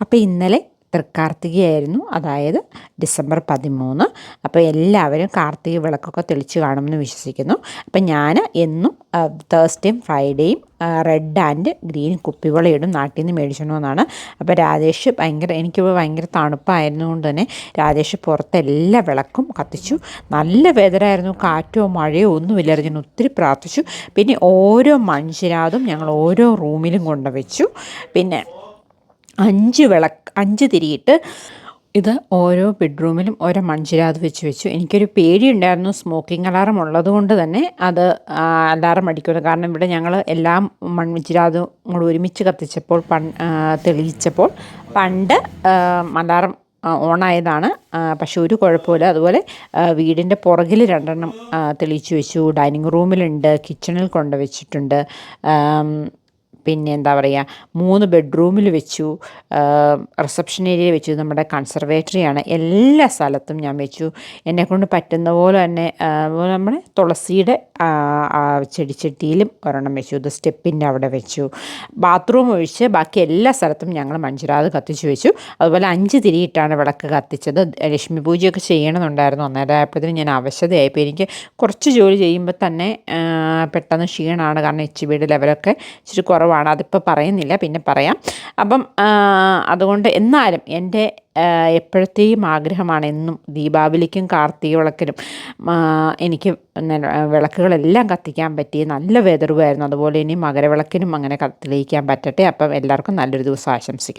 അപ്പോൾ ഇന്നലെ തൃക്കാർത്തികയായിരുന്നു. അതായത് ഡിസംബർ പതിമൂന്ന്. അപ്പോൾ എല്ലാവരും കാർത്തിക വിളക്കൊക്കെ തെളിച്ച് കാണുമെന്ന് വിശ്വസിക്കുന്നു. അപ്പം ഞാൻ എന്നും തേഴ്സ്ഡേയും ഫ്രൈഡേയും റെഡ് ആൻഡ് ഗ്രീൻ കുപ്പിവളയിടും. നാട്ടിൽ നിന്ന് മേടിച്ചണമെന്നാണ് അപ്പോൾ രാജേഷ് ഭയങ്കര എനിക്ക് ഭയങ്കര തണുപ്പായിരുന്നുകൊണ്ട് തന്നെ രാജേഷ് പുറത്ത് എല്ലാ വിളക്കും കത്തിച്ചു. നല്ല വെതറായിരുന്നു. കാറ്റോ മഴയോ ഒന്നുമില്ലായിരുന്നു ഞാൻ ഒത്തിരി പ്രാർത്ഥിച്ചു. പിന്നെ ഓരോ മൺശിരാതും ഞങ്ങൾ ഓരോ റൂമിലും കൊണ്ടുവച്ചു. പിന്നെ അഞ്ച് വിളക്ക് അഞ്ച് തിരിയിട്ട് ഇത് ഓരോ ബെഡ്റൂമിലും ഓരോ മൺചിരാത് വെച്ച് വെച്ചു. എനിക്കൊരു പേടിയുണ്ടായിരുന്നു. സ്മോക്കിംഗ് അലാറം ഉള്ളത് കൊണ്ട് തന്നെ അത് അലാറം അടിക്കുന്നു കാരണം ഇവിടെ ഞങ്ങൾ എല്ലാം മൺചിരാതും കൂടെ ഒരുമിച്ച് കത്തിച്ചപ്പോൾ പൺ തെളിയിച്ചപ്പോൾ പണ്ട് അലാറം ഓണായതാണ്. പക്ഷെ ഒരു കുഴപ്പമില്ല അതുപോലെ വീടിന്റെ പുറകിൽ രണ്ടെണ്ണം തെളിയിച്ചു വെച്ചു. ഡൈനിങ് റൂമിലുണ്ട് കിച്ചണിൽ കൊണ്ട് വെച്ചിട്ടുണ്ട്. പിന്നെ എന്താ പറയുക മൂന്ന് ബെഡ്റൂമിൽ വെച്ചു. റിസപ്ഷൻ ഏരിയ വെച്ചു. നമ്മുടെ കൺസർവേറ്ററിയാണ് എല്ലാ സ്ഥലത്തും ഞാൻ വെച്ചു. എന്നെക്കൊണ്ട് പറ്റുന്ന പോലെ തന്നെ നമ്മുടെ തുളസിയുടെ ചെടിച്ചട്ടിയിലും ഒരെണ്ണം വെച്ചു. ഇത് സ്റ്റെപ്പിന്റെ അവിടെ വെച്ചു. ബാത്റൂം ഒഴിച്ച് ബാക്കി എല്ലാ സ്ഥലത്തും ഞങ്ങൾ മഞ്ചിരാത് കത്തിച്ചു വെച്ചു. അതുപോലെ അഞ്ച് തിരിയിട്ടാണ് വിളക്ക് കത്തിച്ചത്. ലക്ഷ്മി പൂജയൊക്കെ ചെയ്യണമെന്നുണ്ടായിരുന്നു. അന്നേരം ആയപ്പോഴത്തേനും ഞാൻ അവശതയായിപ്പോൾ എനിക്ക് കുറച്ച് ജോലി ചെയ്യുമ്പോൾ തന്നെ പെട്ടെന്ന് ക്ഷീണമാണ്. കാരണം എച്ച് ബിയുടെ ലെവലൊക്കെ ഇച്ചിരി കുറവാണ്. അതിപ്പോൾ പറയുന്നില്ല. പിന്നെ പറയാം. അപ്പം അതുകൊണ്ട് എന്നാലും എന്റെ എപ്പോഴത്തെയും ആഗ്രഹമാണ്. എന്നും ദീപാവലിക്കും കാർത്തിക വിളക്കിനും എനിക്ക് വിളക്കുകളെല്ലാം കത്തിക്കാൻ പറ്റി നല്ല വെതറുമായിരുന്നു അതുപോലെ ഇനി മകരവിളക്കിനും അങ്ങനെ തെളിയിക്കാൻ പറ്റട്ടെ. അപ്പം എല്ലാവർക്കും നല്ലൊരു ദിവസം ആശംസിക്കും